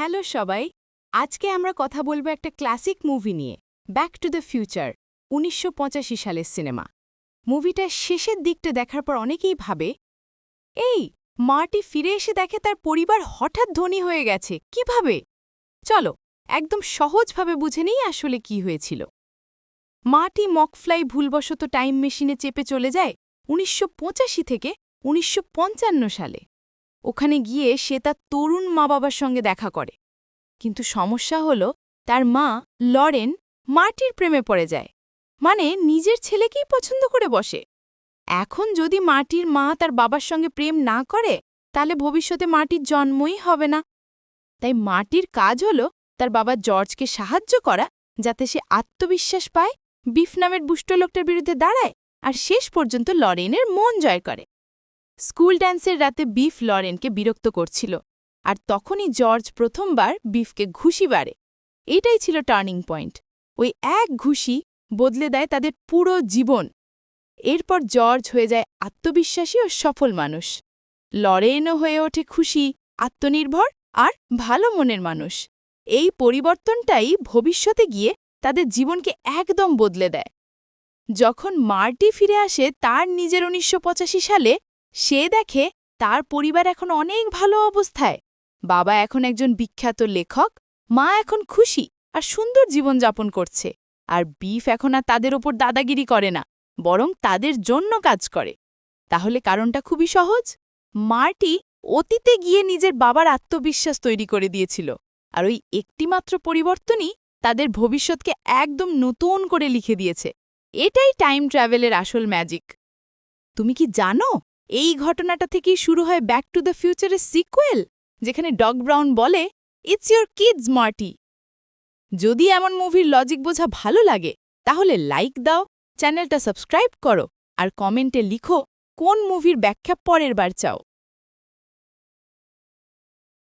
Hello সবাই, আজকে আমরা কথা বলব একটা ক্লাসিক মুভি নিয়ে ব্যাক টু দ্য ফিউচার উনিশশো পঁচাশি সালের সিনেমা। মুভিটার শেষের দিকটা দেখার পর অনেকেই ভাবে, এই মার্টি ফিরে এসে দেখে তার পরিবার হঠাৎ ধনী হয়ে গেছে, কীভাবে? চলো, একদম সহজভাবে বুঝে নেই আসলে কি হয়েছিল। মার্টি মকফ্লাই ভুলবশত টাইম মেশিনে চেপে চলে যায় উনিশশো পঁচাশি থেকে উনিশশো পঞ্চান্ন সালে। ওখানে গিয়ে সে তার তরুণ মা বাবার সঙ্গে দেখা করে। কিন্তু সমস্যা হল, তার মা, লরেন, মার্টির প্রেমে পড়ে যায়। মানে নিজের ছেলেকেই পছন্দ করে বসে। এখন যদি মার্টির মা তার বাবার সঙ্গে প্রেম না করে, তাহলে ভবিষ্যতে মাটির জন্মই হবে না। তাই মাটির কাজ হল, তার বাবা জর্জকে সাহায্য করা, যাতে সে আত্মবিশ্বাস পায়, বিফ নামের বুষ্ট লোকটার বিরুদ্ধে দাঁড়ায়, আর শেষ পর্যন্ত লরেনের মন জয় করে। স্কুল ড্যান্সের রাতে বিফ লরেনকে বিরক্ত করছিল, আর তখনই জর্জ প্রথমবার বিফকে ঘুষি বাড়ে। এটাই ছিল টার্নিং পয়েন্ট। ওই এক ঘুষি বদলে দেয় তাদের পুরো জীবন। এরপর জর্জ হয়ে যায় আত্মবিশ্বাসী ও সফল মানুষ। লরেনও হয়ে ওঠে খুশি, আত্মনির্ভর আর ভালো মনের মানুষ। এই পরিবর্তনটাই ভবিষ্যতে গিয়ে তাদের জীবনকে একদম বদলে দেয়। যখন মার্টি ফিরে আসে তার নিজের উনিশশো পঁচাশি সালে সে দেখে তার পরিবার এখন অনেক ভালো অবস্থায়। বাবা এখন একজন বিখ্যাত লেখক, মা এখন খুশি আর সুন্দর জীবনযাপন করছে। আর বিফ এখন আর তাদের ওপর দাদাগিরি করে না, বরং তাদের জন্য কাজ করে। তাহলে কারণটা খুবই সহজ। মার্টি অতীতে গিয়ে নিজের বাবার আত্মবিশ্বাস তৈরি করে দিয়েছিল। আর ওই একটিমাত্র পরিবর্তনই তাদের ভবিষ্যৎকে একদম নতুন করে লিখে দিয়েছে। এটাই টাইম ট্রাভেলের আসল ম্যাজিক তুমি কি জানো? এই ঘটনাটা থেকেই শুরু হয় ব্যাক টু দ্য ফিউচারের সিকুয়েল যেখানে ডগ ব্রাউন বলে ইটস ইয়োর কিডস মার্টি যদি এমন মুভির লজিক বোঝা ভালো লাগে, তাহলে লাইক দাও চ্যানেলটা সাবস্ক্রাইব করো, আর কমেন্টে লিখো, কোন মুভির ব্যাখ্যা পরের বার চাও।